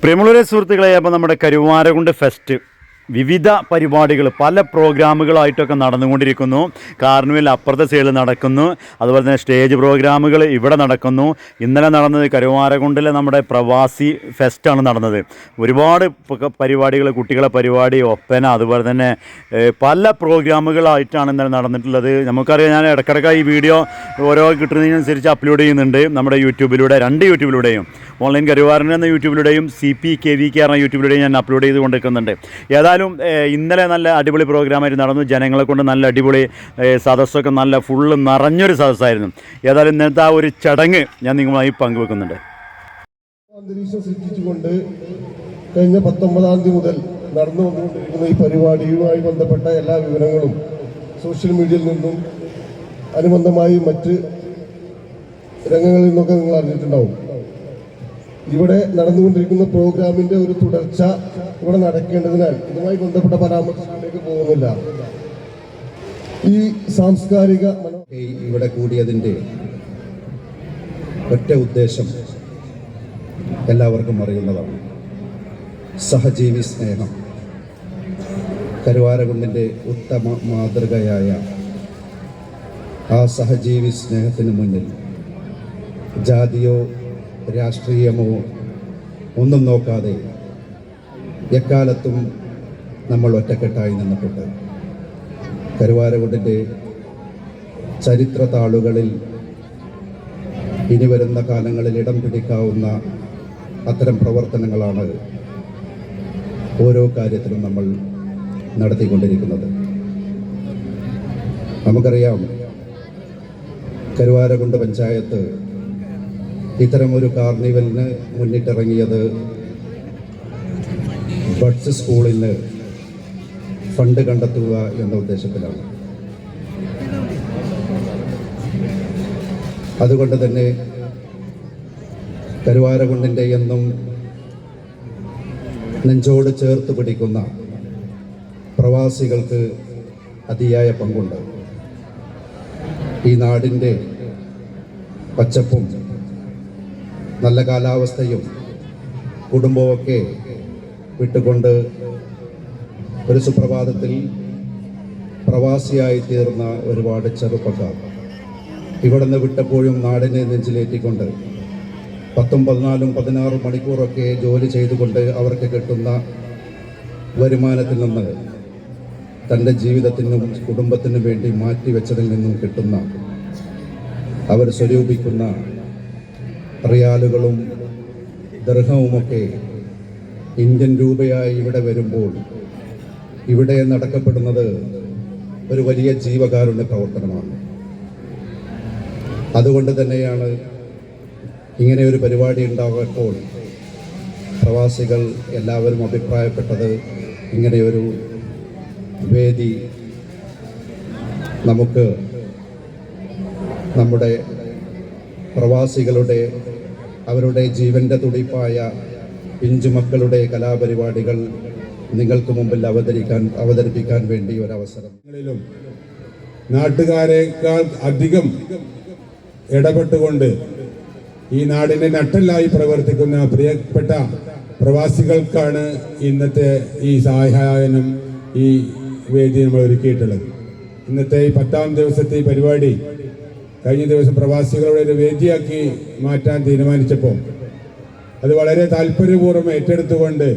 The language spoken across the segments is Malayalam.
പ്രിയമുള്ളവരെ സുഹൃത്തുക്കളെ അപ്പോൾ നമ്മുടെ കരുവാരകുണ്ട് ഫെസ്റ്റ് വിവിധ പരിപാടികൾ പല പ്രോഗ്രാമുകളായിട്ടൊക്കെ നടന്നുകൊണ്ടിരിക്കുന്നു. കാർണിവൽ അപ്പുറത്തെ സൈഡിൽ നടക്കുന്നു. അതുപോലെ തന്നെ സ്റ്റേജ് പ്രോഗ്രാമുകൾ ഇവിടെ നടക്കുന്നു. ഇന്നലെ നടന്നത് കരുവാരകുണ്ടിലെ നമ്മുടെ പ്രവാസി ഫെസ്റ്റാണ് നടന്നത്. ഒരുപാട് പരിപാടികൾ കുട്ടികളെ പരിപാടി ഒപ്പന അതുപോലെ തന്നെ പല പ്രോഗ്രാമുകളായിട്ടാണ് ഇന്നലെ നടന്നിട്ടുള്ളത്. നമുക്കറിയാം ഞാൻ ഇടയ്ക്കിടയ്ക്ക് ഈ വീഡിയോ ഓരോ കിട്ടുന്നതിനനുസരിച്ച് അപ്ലോഡ് ചെയ്യുന്നുണ്ട് നമ്മുടെ യൂട്യൂബിലൂടെ രണ്ട് യൂട്യൂബിലൂടെയും. ഓൺലൈൻ കരുവാരൻ എന്ന യൂട്യൂബിലൂടെയും C P K V K എന്ന യൂട്യൂബിലൂടെയും ഞാൻ അപ്ലോഡ് ചെയ്ത് കൊണ്ടിരിക്കുന്നുണ്ട് ഏതായാലും ഏഹ്, ഇന്നലെ നല്ല അടിപൊളി പ്രോഗ്രാമായിട്ട് നടന്നു. ജനങ്ങളെ കൊണ്ട് നല്ല അടിപൊളി സദസ്സൊക്കെ നല്ല ഫുള്ള് നിറഞ്ഞൊരു സദസ്സായിരുന്നു. ഏതായാലും ഇന്നത്തെ ആ ഒരു ചടങ്ങ് ഞാൻ നിങ്ങളുമായി പങ്കുവെക്കുന്നുണ്ട്. അന്തരീക്ഷം സൃഷ്ടിച്ചുകൊണ്ട് കഴിഞ്ഞ പത്തൊമ്പതാം തീയതി മുതൽ നടന്നു വന്നുകൊണ്ടിരിക്കുന്ന ഈ പരിപാടിയുമായി ബന്ധപ്പെട്ട എല്ലാ വിവരങ്ങളും സോഷ്യൽ മീഡിയയിൽ നിന്നും അനുബന്ധമായി മറ്റ് രംഗങ്ങളിൽ നിന്നൊക്കെ നിങ്ങൾ അറിഞ്ഞിട്ടുണ്ടാവും. ഇവിടെ നടന്നുകൊണ്ടിരിക്കുന്ന പ്രോഗ്രാമിന്റെ ഒരു തുടർച്ച ഇവിടെ നടക്കേണ്ടതിനാൽ ഇതുമായി ബന്ധപ്പെട്ട പരാമർശങ്ങളിലേക്ക് പോകുന്നില്ല. ഈ സാംസ്കാരിക ഇവിടെ കൂടിയതിന്റെ ഒറ്റ ഉദ്ദേശം എല്ലാവർക്കും അറിയുന്നതാണ്. സഹജീവി സ്നേഹം. കരുവാരകുണ്ടിന്റെ ഉത്തമ മാതൃകയായ ആ സഹജീവി സ്നേഹത്തിന് മുന്നിൽ ജാതിയോ രാഷ്ട്രീയമോ ഒന്നും നോക്കാതെ എക്കാലത്തും നമ്മൾ ഒറ്റക്കെട്ടായി നിന്നിട്ടുണ്ട് കരുവാരകുണ്ടിന്റെ ചരിത്ര താളുകളിൽ ഇനി വരുന്ന കാലങ്ങളിൽ ഇടം പിടിക്കാവുന്ന അത്തരം പ്രവർത്തനങ്ങളാണ് ഓരോ കാര്യത്തിലും നമ്മൾ നടത്തിക്കൊണ്ടിരിക്കുന്നത്. നമുക്കറിയാം കരുവാരകുണ്ട് പഞ്ചായത്ത് ഇത്തരമൊരു കാർണിവലിന് മുന്നിട്ടിറങ്ങിയത് ബഡ്സ് സ്കൂളിന് ഫണ്ട് കണ്ടെത്തുക എന്ന ഉദ്ദേശത്തിലാണ്. അതുകൊണ്ട് തന്നെ കരുവാരകുണ്ടിന്റെ എന്നും നെഞ്ചോട് ചേർത്ത് പിടിക്കുന്ന പ്രവാസികൾക്ക് അതിയായ പങ്കുണ്ട്. ഈ നാടിന്റെ പച്ചപ്പും നല്ല കാലാവസ്ഥയും കുടുംബമൊക്കെ വിട്ടുകൊണ്ട് ഒരു സുപ്രഭാതത്തിൽ പ്രവാസിയായി തീർന്ന ഒരുപാട് ചെറുപ്പക്കാർ ഇവിടുന്ന് വിട്ടപ്പോഴും നാടിനെ നെഞ്ചിലേറ്റിക്കൊണ്ട് പത്തും പതിനാലും പതിനാറും മണിക്കൂറൊക്കെ ജോലി ചെയ്തുകൊണ്ട് അവർക്ക് കിട്ടുന്ന വരുമാനത്തിൽ നിന്ന് തന്റെ ജീവിതത്തിനും കുടുംബത്തിനും വേണ്ടി മാറ്റിവെച്ചതിൽ നിന്നും കിട്ടുന്ന അവർ സ്വരൂപിക്കുന്ന റിയാലുകളും ദർഹവുമൊക്കെ ഇന്ത്യൻ രൂപയായി ഇവിടെ വരുമ്പോൾ ഇവിടെ നടക്കപ്പെടുന്നത് ഒരു വലിയ ജീവകാരുണ്യ പ്രവർത്തനമാണ്. അതുകൊണ്ട് തന്നെയാണ് ഇങ്ങനെ ഒരു പരിപാടി ഉണ്ടാകുമ്പോൾ പ്രവാസികൾ എല്ലാവരും അഭിപ്രായപ്പെട്ടത് ഇങ്ങനെയൊരു വേദി നമുക്ക് നമ്മുടെ പ്രവാസികളുടെ അവരുടെ ജീവന്റെ തുടിപ്പായ പിഞ്ചുമക്കളുടെ കലാപരിപാടികൾ നിങ്ങൾക്ക് മുമ്പിൽ അവതരിക്കാൻ അവതരിപ്പിക്കാൻ വേണ്ടി ഒരവസരം. നാട്ടുകാരെക്കാൾ അധികം ഇടപെട്ടുകൊണ്ട് ഈ നാടിനെ നട്ടലായി പ്രവർത്തിക്കുന്ന പ്രിയപ്പെട്ട പ്രവാസികൾക്കാണ് ഇന്നത്തെ ഈ സഹായനം ഈ വേദി നമ്മൾ ഒരുക്കിയിട്ടുള്ളത്. ഇന്നത്തെ ഈ പത്താം ദിവസത്തെ ഈ പരിപാടി കഴിഞ്ഞ ദിവസം പ്രവാസികളുടെ ഒരു വേദിയാക്കി മാറ്റാൻ തീരുമാനിച്ചപ്പോൾ അത് വളരെ താല്പര്യപൂർവം ഏറ്റെടുത്തുകൊണ്ട്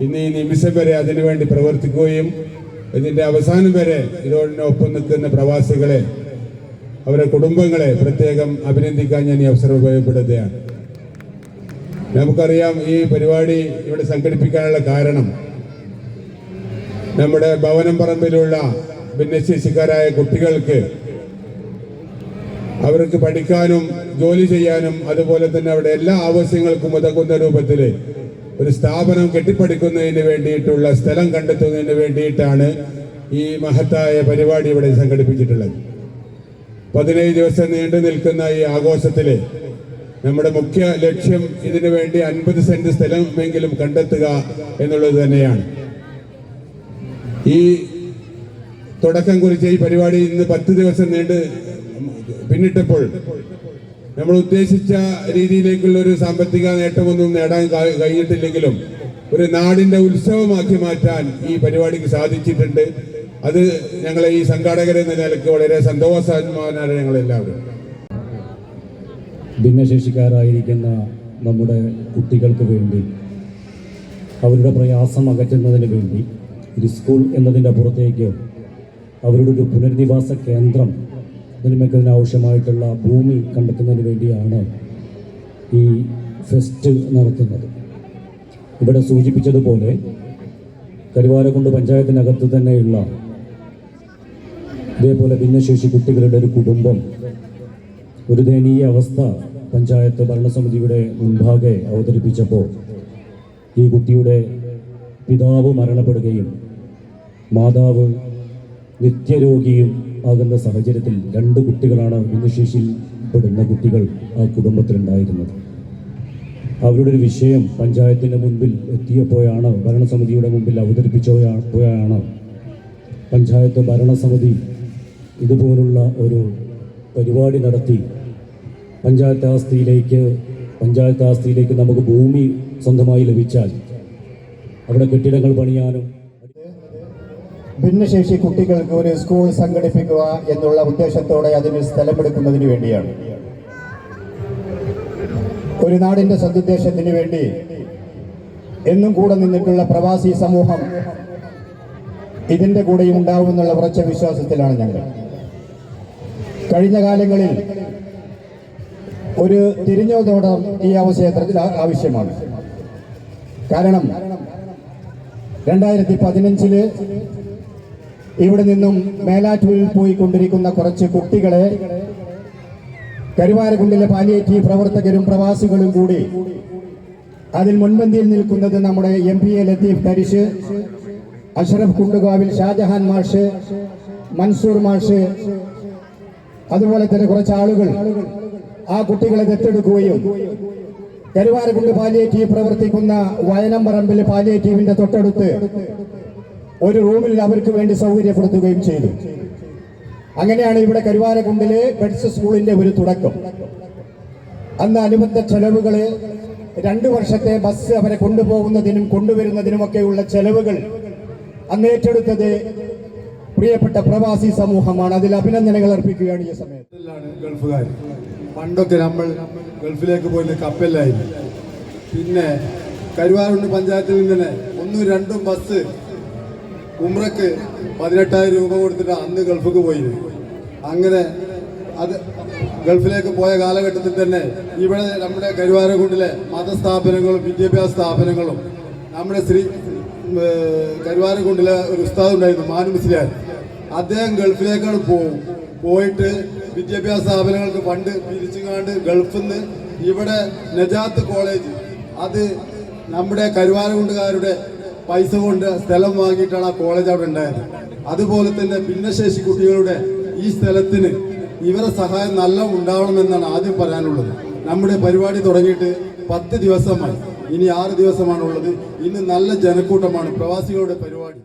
ഇന്ന് ഈ നിമിഷം വരെ അതിനുവേണ്ടി പ്രവർത്തിക്കുകയും ഇതിന്റെ അവസാനം വരെ ഇതോടൊപ്പം നിൽക്കുന്ന പ്രവാസികളെ അവരുടെ കുടുംബങ്ങളെ പ്രത്യേകം അഭിനന്ദിക്കാൻ ഞാൻ ഈ അവസരം ഉപയോഗപ്പെടുത്തുകയാണ്. നമുക്കറിയാം ഈ പരിപാടി ഇവിടെ സംഘടിപ്പിക്കാനുള്ള കാരണം നമ്മുടെ ഭവനം പറമ്പിലുള്ള ഭിന്നശേഷിക്കാരായ കുട്ടികൾക്ക് അവർക്ക് പഠിക്കാനും ജോലി ചെയ്യാനും അതുപോലെ തന്നെ അവിടെ എല്ലാ ആവശ്യങ്ങൾക്കും ഉതകുന്ന രൂപത്തിൽ ഒരു സ്ഥാപനം കെട്ടിപ്പടുക്കുന്നതിന് വേണ്ടിയിട്ടുള്ള സ്ഥലം കണ്ടെത്തുന്നതിന് വേണ്ടിയിട്ടാണ് ഈ മഹത്തായ പരിപാടി ഇവിടെ സംഘടിപ്പിച്ചിട്ടുള്ളത്. പതിനേഴ് ദിവസം നീണ്ടു നിൽക്കുന്ന ഈ ആഘോഷത്തിൽ നമ്മുടെ മുഖ്യ ലക്ഷ്യം ഇതിനു വേണ്ടി അൻപത് സെന്റ് സ്ഥലമെങ്കിലും കണ്ടെത്തുക എന്നുള്ളത് തന്നെയാണ്. ഈ തുടക്കം കുറിച്ച ഈ പരിപാടി ഇന്ന് പത്ത് ദിവസം നീണ്ട് പിന്നിട്ടപ്പോൾ നമ്മൾ ഉദ്ദേശിച്ച രീതിയിലേക്കുള്ള ഒരു സാമ്പത്തിക നേട്ടമൊന്നും നേടാൻ കഴിഞ്ഞിട്ടില്ലെങ്കിലും ഒരു നാടിന്റെ ഉത്സവമാക്കി മാറ്റാൻ ഈ പരിപാടിക്ക് സാധിച്ചിട്ടുണ്ട്. അത് ഞങ്ങളെ ഈ സംഘാടകരെന്ന നിലയ്ക്ക് വളരെ സന്തോഷവാന്മാരാണ് ഞങ്ങളെല്ലാവരും. ഭിന്നശേഷിക്കാരായിരിക്കുന്ന നമ്മുടെ കുട്ടികൾക്ക് വേണ്ടി അവരുടെ പ്രയാസം അകറ്റുന്നതിന് വേണ്ടി ഒരു സ്കൂൾ എന്നതിന്റെ പുറത്തേക്ക് അവരുടെ ഒരു പുനരധിവാസ കേന്ദ്രം നിർമ്മിക്കുന്നതിനാവശ്യമായിട്ടുള്ള ഭൂമി കണ്ടെത്തുന്നതിന് വേണ്ടിയാണ് ഈ ഫെസ്റ്റ് നടത്തുന്നത്. ഇവിടെ സൂചിപ്പിച്ചതുപോലെ കരുവാരക്കുണ്ട് പഞ്ചായത്തിനകത്ത് തന്നെയുള്ള ഇതേപോലെ ഭിന്നശേഷി കുട്ടികളുടെ ഒരു കുടുംബം ഒരു ദയനീയ അവസ്ഥ പഞ്ചായത്ത് ഭരണസമിതിയുടെ മുൻപാകെ അവതരിപ്പിച്ചപ്പോൾ ഈ കുട്ടിയുടെ പിതാവ് മരണപ്പെടുകയും മാതാവ് നിത്യരോഗിയും ആകുന്ന സാഹചര്യത്തിൽ രണ്ട് കുട്ടികളാണ് ഭിന്നശേഷിയിൽ പെടുന്ന കുട്ടികൾ ആ കുടുംബത്തിലുണ്ടായിരുന്നത്. അവരുടെ ഒരു വിഷയം പഞ്ചായത്തിന്റെ മുൻപിൽ എത്തിയപ്പോഴാണ് ഭരണസമിതിയുടെ മുമ്പിൽ അവതരിപ്പിച്ചപ്പോഴാണ് പഞ്ചായത്ത് ഭരണസമിതി ഇതുപോലുള്ള ഒരു പരിപാടി നടത്തി. പഞ്ചായത്ത് ആസ്തിയിലേക്ക് പഞ്ചായത്ത് ആസ്തിയിലേക്ക് നമുക്ക് ഭൂമി സ്വന്തമായി ലഭിച്ചാൽ അവിടെ കെട്ടിടങ്ങൾ പണിയാനും ഭിന്നശേഷി കുട്ടികൾക്ക് ഒരു സ്കൂൾ സംഘടിപ്പിക്കുക എന്നുള്ള ഉദ്ദേശത്തോടെ അതിന് സ്ഥലമെടുക്കുന്നതിന് വേണ്ടിയാണ്. ഒരു നാടിന്റെ സദുദ്ദേശത്തിന് വേണ്ടി എന്നും കൂടെ നിന്നിട്ടുള്ള പ്രവാസി സമൂഹം ഇതിന്റെ കൂടെയും ഉണ്ടാവുമെന്നുള്ള ഉറച്ച വിശ്വാസത്തിലാണ് ഞങ്ങൾ. കഴിഞ്ഞ കാലങ്ങളിൽ ഒരു തിരിഞ്ഞോതോടം ഈ അവസരത്തിൽ ആവശ്യമാണ്. കാരണം രണ്ടായിരത്തി പതിനഞ്ചിൽ ഇവിടെ നിന്നും മേലാറ്റൂരിൽ പോയിക്കൊണ്ടിരിക്കുന്ന കുറച്ച് കുട്ടികളെ കരുവാരക്കുണ്ടിലെ പാലിയേറ്റീവ് പ്രവർത്തകരും പ്രവാസികളും കൂടി അതിൽ മുൻപന്തിയിൽ നിൽക്കുന്നത് നമ്മുടെ M P A Latheef Tharissu Ashraf കുണ്ടുകാവിൽ Shajahan മാഷ് മൻസൂർ മാഷ് അതുപോലെ തന്നെ കുറച്ച് ആളുകൾ ആ കുട്ടികളെ ദത്തെടുക്കുകയും കരുവാരക്കുണ്ട് പാലിയേറ്റീവ് പ്രവർത്തിക്കുന്ന വയനമ്പറമ്പിൽ പാലിയേറ്റീവിന്റെ തൊട്ടടുത്ത് ഒരു റൂമിൽ അവർക്ക് വേണ്ടി സൗകര്യപ്പെടുത്തുകയും ചെയ്തു. അങ്ങനെയാണ് ഇവിടെ കരുവാരക്കുണ്ടിലെ ബെഡ്സ് സ്കൂളിന്റെ ഒരു തുടക്കം. അന്ന് അനുബന്ധ ചെലവുകൾ രണ്ടു വർഷത്തെ ബസ് അവരെ കൊണ്ടുപോകുന്നതിനും കൊണ്ടുവരുന്നതിനുമൊക്കെയുള്ള ചെലവുകൾ അന്നേറ്റെടുത്തത് പ്രിയപ്പെട്ട പ്രവാസി സമൂഹമാണ്. അതിൽ അഭിനന്ദനങ്ങൾ അർപ്പിക്കുകയാണ് ഈ സമയത്ത്. ഗൾഫുകാർ. പണ്ടൊക്കെ നമ്മൾ ഗൾഫിലേക്ക് പോയി കപ്പലിലായിരുന്നു. പിന്നെ കരുവാറുണ്ട് പഞ്ചായത്തിൽ തന്നെ ഒന്നും രണ്ടും ബസ് ഉമ്രക്ക് പതിനെട്ടായിരം രൂപ കൊടുത്തിട്ട് അന്ന് ഗൾഫിക്ക് പോയി. അങ്ങനെ അത് ഗൾഫിലേക്ക് പോയ കാലഘട്ടത്തിൽ തന്നെ ഇവിടെ നമ്മുടെ കരുവാരക്കുണ്ടിലെ മതസ്ഥാപനങ്ങളും വിദ്യാഭ്യാസ സ്ഥാപനങ്ങളും നമ്മുടെ ശ്രീ കരുവാരക്കുണ്ടിലെ ഒരു ഉസ്താദ് ഉണ്ടായിരുന്നു മാനു മിസ്ലിയാർ. അദ്ദേഹം ഗൾഫിലേക്കാണ് പോകും പോയിട്ട് വിദ്യാഭ്യാസ സ്ഥാപനങ്ങൾക്ക് ഫണ്ട് പിരിച്ചുകാണ്ട് ഗൾഫിൽ നിന്ന് ഇവിടെ നജാത്ത് കോളേജ് അത് നമ്മുടെ കരുവാരക്കുണ്ടുകാരുടെ പൈസ കൊണ്ട് സ്ഥലം വാങ്ങിയിട്ടാണ് ആ കോളേജ് അവിടെ ഉണ്ടായത്. അതുപോലെ തന്നെ ഭിന്നശേഷി കുട്ടികളുടെ ഈ സ്ഥലത്തിന് ഇവരെ സഹായം നല്ല ഉണ്ടാവണമെന്നാണ് ആദ്യം പറയാനുള്ളത്. നമ്മുടെ പരിപാടി തുടങ്ങിയിട്ട് പത്ത് ദിവസമായി. ഇനി ആറ് ദിവസമാണുള്ളത്. ഇന്ന് നല്ല ജനക്കൂട്ടമാണ് പ്രവാസികളുടെ പരിപാടി.